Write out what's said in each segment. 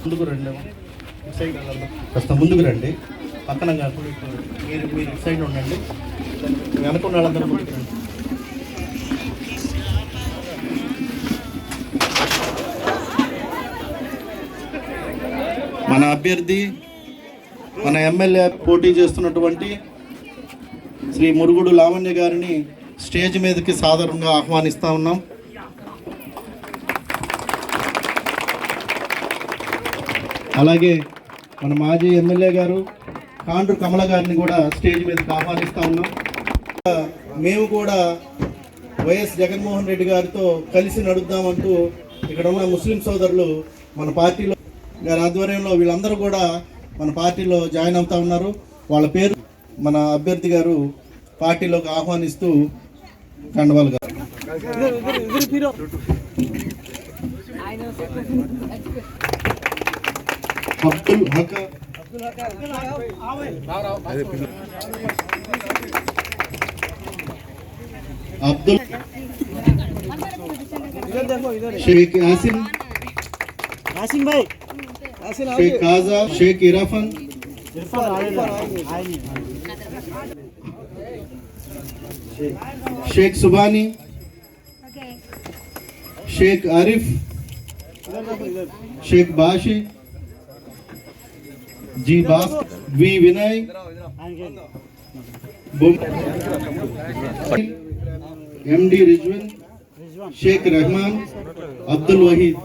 ముందుకు రండి సైడ్ కాస్త ముందుకు రండి. పక్కన కాకుండా మీరు మీరు ఇటు సైడ్ ఉండండి. వెనక ఉన్న వాళ్ళందరూ ముందుకు మన అభ్యర్థి మన ఎమ్మెల్యే పోటీ చేస్తున్నటువంటి శ్రీ మురుగుడు లావణ్య గారిని స్టేజ్ మీదకి సాధారణంగా ఆహ్వానిస్తా ఉన్నాం. అలాగే మన మాజీ ఎమ్మెల్యే గారు కాండ్రు కమల గారిని కూడా స్టేజ్ మీదకి ఆహ్వానిస్తా ఉన్నాం. మేము కూడా వైఎస్ జగన్మోహన్ రెడ్డి గారితో కలిసి నడుద్దామంటూ ఇక్కడ ఉన్న ముస్లిం సోదరులు మన పార్టీలో గారి ఆధ్వర్యంలో వీళ్ళందరూ కూడా మన పార్టీలో జాయిన్ అవుతా ఉన్నారు. వాళ్ళ పేరు మన అభ్యర్థి గారు పార్టీలోకి ఆహ్వానిస్తూ شاسم بھائی شیخ آزاد شیخ ارافان شیخ سبانی شیخ عارف، شیخ باشی جی باپ وی ونائی ایم ڈی رجوان شیخ رحمان عبد الوحید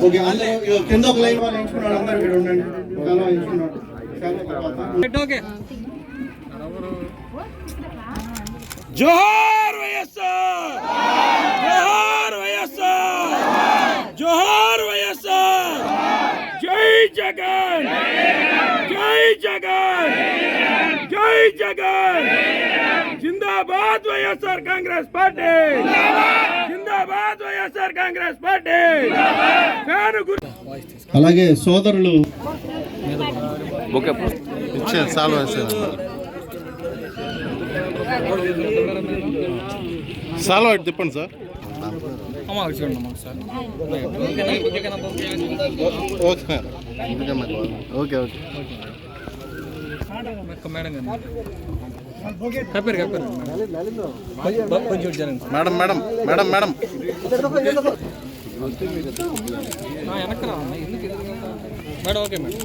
కింద ఒక లైన్ వాళ్ళు ఎంచుకున్నాడు అందరూ ఇక్కడ ఉండండి. చాలా ఎంచుకున్నాడు. చాలా తర్వాత ఇటు ఓకే. జోహార్ వైఎస్ఆర్! జోహార్ వైఎస్ఆర్! జోహార్ వైఎస్ఆర్! జై జగన్! జై జగన్! జై జగన్! జిందాబాద్ వైఎస్ఆర్ కాంగ్రెస్ పార్టీ! జిందాబాద్ వైఎస్ఆర్ కాంగ్రెస్ పార్టీ! అలాగే సోదరులు సాల్వ్ తిప్పండి sir. Okay. Okay okay. Madam కప్పారు కప్పారు కొంచెం మేడం మేడం మేడం మేడం నా వెనక్కి ఎందుకు మేడం ఓకే మేడం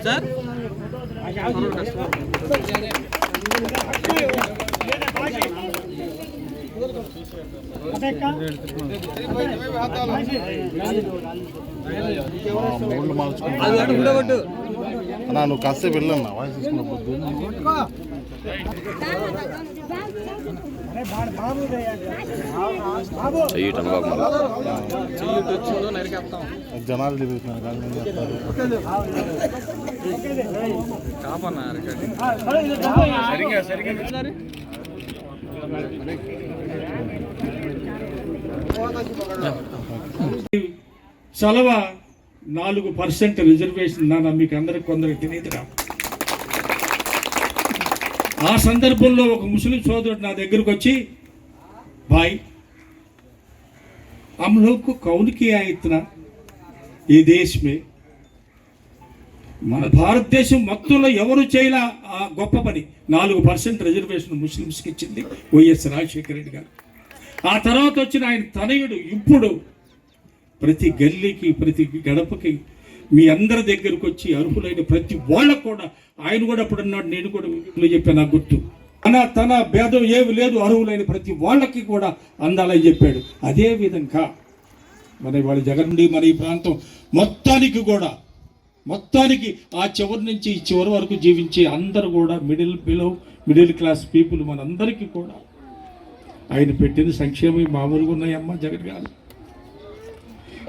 సార్ మూడు మార్చుకుంటా అది అటు ఉండగొట్టు అన్నా నువ్వు కాసేపు వెళ్ళన్నా వాయిస్ జనాలు తిరుగుతున్నారు కాపన్నా సరిగ్గా సరిగ్గా. సరే చలవ నాలుగు పర్సెంట్ రిజర్వేషన్ నాన్న మీకు అందరికి కొందరికి తెలియదురా ఆ సందర్భంలో ఒక ముస్లిం సోదరుడు నా దగ్గరకు వచ్చి భాయ్ हम लोग को कौन किया है इतना ఈ దేశ్ మే మన భారతదేశం మొత్తంలో ఎవరు చేయలే ఆ గొప్ప పని నాలుగు పర్సెంట్ రిజర్వేషన్ ముస్లిమ్స్కి ఇచ్చింది వైఎస్ రాజశేఖర రెడ్డి గారు ఆ తర్వాత వచ్చిన ఆయన తనయుడు ఇప్పుడు ప్రతి గల్లీకి ప్రతి గడపకి మీ అందరి దగ్గరకు వచ్చి అర్హులైన ప్రతి వాళ్ళకు కూడా ఆయన కూడా అప్పుడు అన్నాడు నేను కూడా మీకు చెప్పాను నాకు గుర్తు. తన తన భేదం ఏమి లేదు అర్హులైన ప్రతి వాళ్ళకి కూడా అందాలని చెప్పాడు. అదే విధంగా మన వాళ్ళ జగన్ నుండి మన ఈ ప్రాంతం మొత్తానికి కూడా మొత్తానికి ఆ చివరి నుంచి ఈ చివరి వరకు జీవించే అందరు కూడా middle below middle class people మనందరికీ కూడా ఆయన పెట్టిన సంక్షేమం మామూలుగా ఉన్నాయమ్మా జగన్ గారు.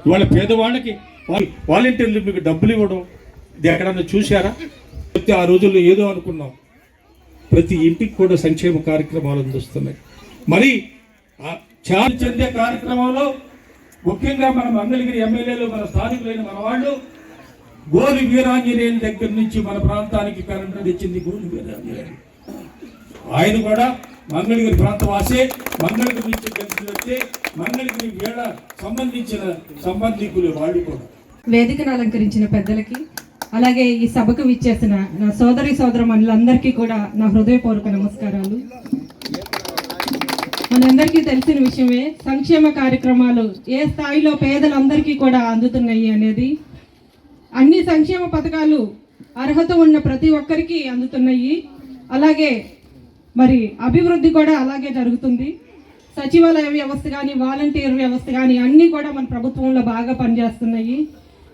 ఇవాళ పేదవాళ్ళకి వాలంటీర్లు మీకు డబ్బులు ఇవ్వడం ఇది ఎక్కడన్నా చూశారా? చెప్తే ఆ రోజుల్లో ఏదో అనుకున్నాం. ప్రతి ఇంటికి కూడా సంక్షేమ కార్యక్రమాలు అందిస్తున్నాయి. మరి ఆ చాలా చెందే కార్యక్రమంలో ముఖ్యంగా మన మంగళగిరి ఎమ్మెల్యేలు మన స్థానికులైన మన వాళ్ళు గోలి వీరాంజనేయుని దగ్గర నుంచి మన ప్రాంతానికి కరెంటు తెచ్చింది గోలి వీరాంజనేయులు. ఆయన కూడా మంగళగిరి ప్రాంతవాసే మంగళగిరి నుంచి కలిసి వచ్చి మంగళగిరి వేళ సంబంధించిన సంబంధికులు వాళ్ళు కూడా. వేదికను అలంకరించిన పెద్దలకి అలాగే ఈ సభకు విచ్చేసిన నా సోదరి సోదర మనులందరికీ కూడా నా హృదయపూర్వక నమస్కారాలు. మనందరికీ తెలిసిన విషయమే సంక్షేమ కార్యక్రమాలు ఏ స్థాయిలో పేదలందరికీ కూడా అందుతున్నాయి అనేది. అన్ని సంక్షేమ పథకాలు అర్హత ఉన్న ప్రతి ఒక్కరికి అందుతున్నాయి. అలాగే మరి అభివృద్ధి కూడా అలాగే జరుగుతుంది. సచివాలయ వ్యవస్థ కానీ వాలంటీర్ వ్యవస్థ కానీ అన్నీ కూడా మన ప్రభుత్వంలో బాగా పనిచేస్తున్నాయి.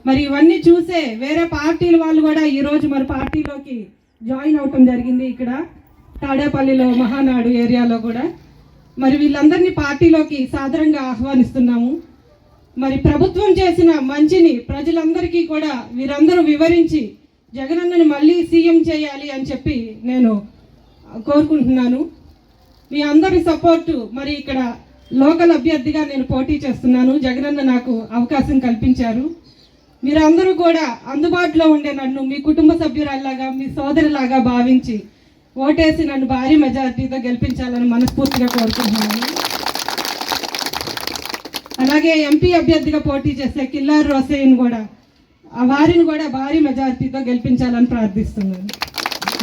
మరి ఇవన్నీ చూసే వేరే పార్టీల వాళ్ళు కూడా ఈరోజు మరి పార్టీలోకి జాయిన్ అవటం జరిగింది ఇక్కడ. తాడేపల్లిలో మహానాడు ఏరియాలో కూడా. మరి వీళ్ళందరినీ పార్టీలోకి సాదరంగా ఆహ్వానిస్తున్నాము. మరి ప్రభుత్వం చేసిన మంచిని ప్రజలందరికీ కూడా వీరందరూ వివరించి జగనన్నని మళ్ళీ సీఎం చేయాలి అని చెప్పి నేను కోరుకుంటున్నాను. మీ అందరి సపోర్టు మరి ఇక్కడ లోకల్ అభ్యర్థిగా నేను పోటీ చేస్తున్నాను. జగనన్న నాకు అవకాశం కల్పించారు. మీరందరూ కూడా అందుబాటులో ఉండే నన్ను మీ కుటుంబ సభ్యురాల్లాగా మీ సోదరిలాగా భావించి ఓటేసి నన్ను భారీ మెజార్టీతో గెలిపించాలని మనస్ఫూర్తిగా కోరుకుంటున్నాను. అలాగే ఎంపీ అభ్యర్థిగా పోటీ చేసే కిల్లార్ రోసేన్ కూడా ఆ వారిని కూడా భారీ మెజార్టీతో గెలిపించాలని ప్రార్థిస్తున్నాను.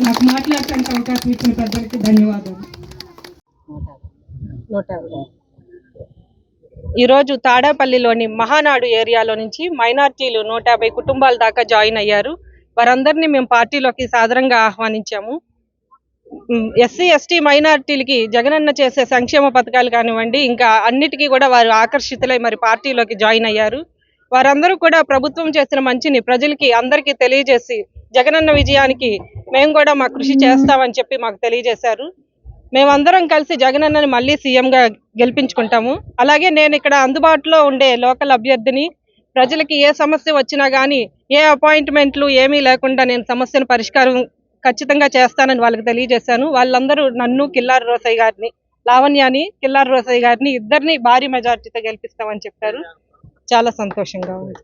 నాకు మాట్లాడటానికి అవకాశం ఇచ్చిన పెద్దలకి ధన్యవాదాలు. ఈరోజు తాడేపల్లిలోని మహానాడు ఏరియాలో నుంచి మైనార్టీలు నూట యాభై కుటుంబాల దాకా జాయిన్ అయ్యారు. వారందరినీ మేము పార్టీలోకి సాదరంగా ఆహ్వానించాము. ఎస్సీ ఎస్టీ మైనార్టీలకి జగనన్న చేసే సంక్షేమ పథకాలు కానివ్వండి ఇంకా అన్నిటికీ కూడా వారు ఆకర్షితులై మరి పార్టీలోకి జాయిన్ అయ్యారు. వారందరూ కూడా ప్రభుత్వం చేసిన మంచిని ప్రజలకి అందరికీ తెలియజేసి జగనన్న విజయానికి మేము కూడా మా కృషి చేస్తామని చెప్పి మాకు తెలియజేశారు. మేమందరం కలిసి జగనన్నని మళ్ళీ సీఎంగా గెలిపించుకుంటాము. అలాగే నేను ఇక్కడ అందుబాటులో ఉండే లోకల్ అభ్యర్థిని ప్రజలకి ఏ సమస్య వచ్చినా కానీ ఏ అపాయింట్మెంట్లు ఏమీ లేకుండా నేను సమస్యను పరిష్కారం ఖచ్చితంగా చేస్తానని వాళ్ళకి తెలియజేశాను. వాళ్ళందరూ నన్ను కిల్లారు రోసయ్య గారిని లావణ్యాని కిల్లారు రోసయ్య గారిని ఇద్దరిని భారీ మెజార్టీతో గెలిపిస్తామని చెప్పారు. చాలా సంతోషంగా ఉంది.